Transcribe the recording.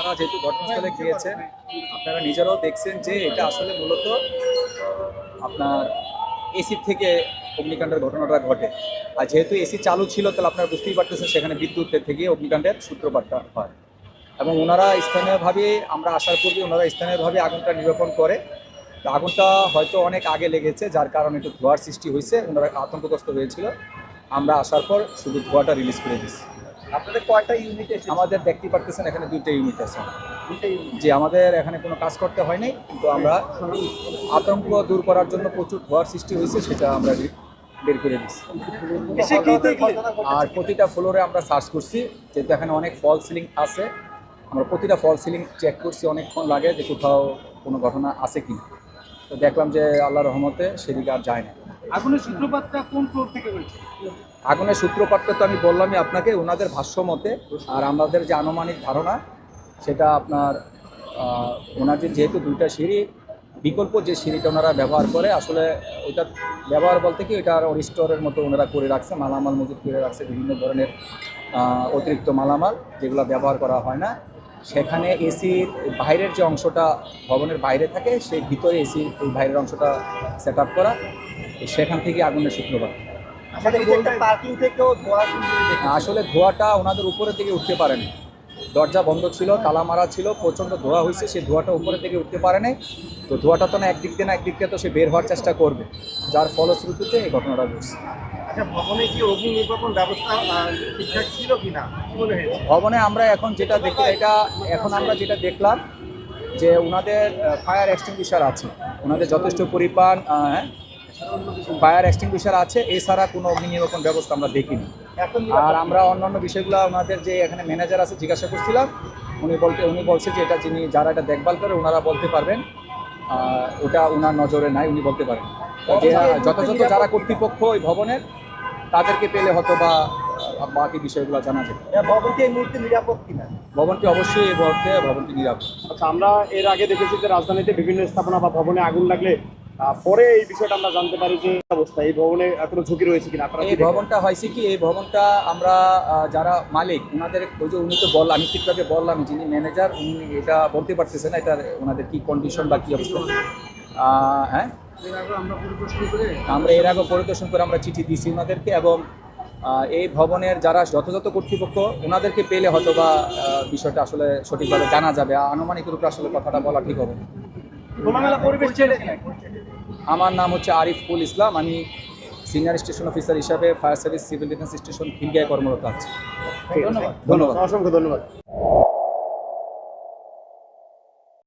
আপনারা যেহেতু ঘটনাস্থলে গিয়েছেন আপনারা নিজেরাও দেখছেন যে এটা আসলে মূলত আপনার এসি থেকে অগ্নিকাণ্ডের ঘটনাটা ঘটে। আর যেহেতু এসি চালু ছিল, তাহলে আপনারা বুঝতেই পারতেছেন সেখানে বিদ্যুতের থেকে অগ্নিকাণ্ডের সূত্রপাতটা হয়। এবং ওনারা স্থানীয়ভাবে, আমরা আসার পূর্বে ওনারা স্থানীয়ভাবে আগুনটা নিরূপণ করে। আগুনটা হয়তো অনেক আগে লেগেছে, যার কারণে একটু ধোঁয়ার সৃষ্টি হয়েছে। ওনারা আতঙ্কগ্রস্ত হয়েছিল। আমরা আসার পর শুধু ধোঁয়াটা রিলিজ করে দিচ্ছি আপনাদের কয়টা ইউনিট আমাদের দেখতে পারতেছেন এখানে দুইটা ইউনিট আছে। যে আমাদের এখানে কোনো কাজ করতে হয়নি কিন্তু আমরা আতঙ্ক দূর করার জন্য প্রচুর ধোয়ার সৃষ্টি হয়েছে সেটা আমরা বের করে দিচ্ছি আর প্রতিটা ফ্লোরে আমরা সার্চ করছি যেহেতু এখানে অনেক ফল সিলিং আছে আমরা প্রতিটা ফল সিলিং চেক করছি অনেকক্ষণ লাগে যে কোথাও কোনো ঘটনা আছে কি না তো দেখলাম যে আল্লাহ রহমতে সেদিকে আর যায় না। আগুনের সূত্রপাতটা কোন ফ্লোর থেকে হয়েছে? আগুনের সূত্রপাতটা তো আমি বললামই আপনাকে, ওনাদের ভাষ্য মতে, আর আমাদের যে আনুমানিক ধারণা, সেটা আপনার ওনাদের যেহেতু দুইটা সিঁড়ি, বিকল্প যে সিঁড়িটা ওনারা ব্যবহার করে, আসলে ওইটা ব্যবহার বলতে কি, ওইটা স্টোরের মতো ওনারা করে রাখছে, মালামাল মজুত করে রাখছে, বিভিন্ন ধরনের অতিরিক্ত মালামাল, যেগুলো ব্যবহার করা হয় না। সেখানে এসির বাইরের যে অংশটা ভবনের বাইরে থাকে, সেই ভিতরে এসির এই বাইরের অংশটা সেট করা। সেখান থেকে আগুনের সূত্রপাত আমাদের পার্কিং থেকেও ধোয়া আসলে ধোঁয়াটা ওনাদের উপরে থেকে উঠতে পারেনি। দরজা বন্ধ ছিল তালা মারা ছিল প্রচণ্ড ধোঁয়া হয়েছে সেই ধোঁয়াটা উপরে থেকে উঠতে পারে নাই তো ধোঁয়াটা তো না একদিক দিয়ে না একদিক দিয়ে তো সে বের হওয়ার চেষ্টা করবে। যার ফলশ্রুতিতে এই ঘটনাটা ঘটছে। আচ্ছা ভবনে কি অগ্নি নির্বাপন ব্যবস্থা ঠিকঠাক ছিল কিনা? কি হয়েছে? ভবনে আমরা এখন যেটা দেখি এটা এখন আমরা যেটা দেখলাম যে ওনাদের ফায়ার এক্সটিংগুইশার আছে। ওনাদের যথেষ্ট পরিমাণ ফায়ার এক্সটিংগুইশার আছে এছাড়া কোনো অগ্নি নির্বাপন ব্যবস্থা আমরা দেখিনি। আর আমরা অন্যান্য বিষয়গুলো ওনাদের যে এখানে ম্যানেজার আছে জিজ্ঞাসা করছিলাম উনি বলতে উনি বলছে যে এটা যিনি যারা এটা দেখভাল করে ওনারা বলতে পারবেন। ওটা ওনার নজরে নাই উনি বলতে পারেন। যথাযথ যারা কর্তৃপক্ষ ওই ভবনের তাদেরকে পেলে হয়তো বা বাকি বিষয়গুলো জানা যাবে। ভবনটি এই মুহূর্তে নিরাপদ কিনা? ভবনটি অবশ্যই এই মুহূর্তে ভবনটি নিরাপদ। আচ্ছা আমরা এর আগে দেখেছি যে রাজধানীতে বিভিন্ন স্থাপনা বা ভবনে আগুন লাগলে পরে এই বিষয়টা আমরা জানতে পারি যে অবস্থা এই ভবনে কোনো ঝুঁকি রয়েছে কিনা আপনারা এই ভবনটা হয়েছে কি এই ভবনটা আমরা যারা মালিক ওনাদের ওই যে উনি তো বললাম আমি ঠিকভাবে বললাম যিনি ম্যানেজার উনি এটা বলতে পারতেছেন না এটা ওনাদের কি কন্ডিশন বা কি অবস্থা। হ্যাঁ? আমরা এর আগে পরিদর্শন করে আমরা চিঠি দিয়েছি ওনাদেরকে এবং এই ভবনের যারা যথাযথ কর্তৃপক্ষ ওনাদেরকে পেলে হয়তো বা বিষয়টা আসলে সঠিকভাবে জানা যাবে। আনুমানিক রূপে আসলে কথাটা বলা ঠিক হবে। না। খোলামেলা পরিবেশ ছেড়ে আমার নাম হচ্ছে আরিফুল ইসলাম। আমি সিনিয়র স্টেশন অফিসার হিসাবে fire service civil defence station Khilgaon কর্মরত আছি। ধন্যবাদ ধন্যবাদ। অসংখ্য ধন্যবাদ।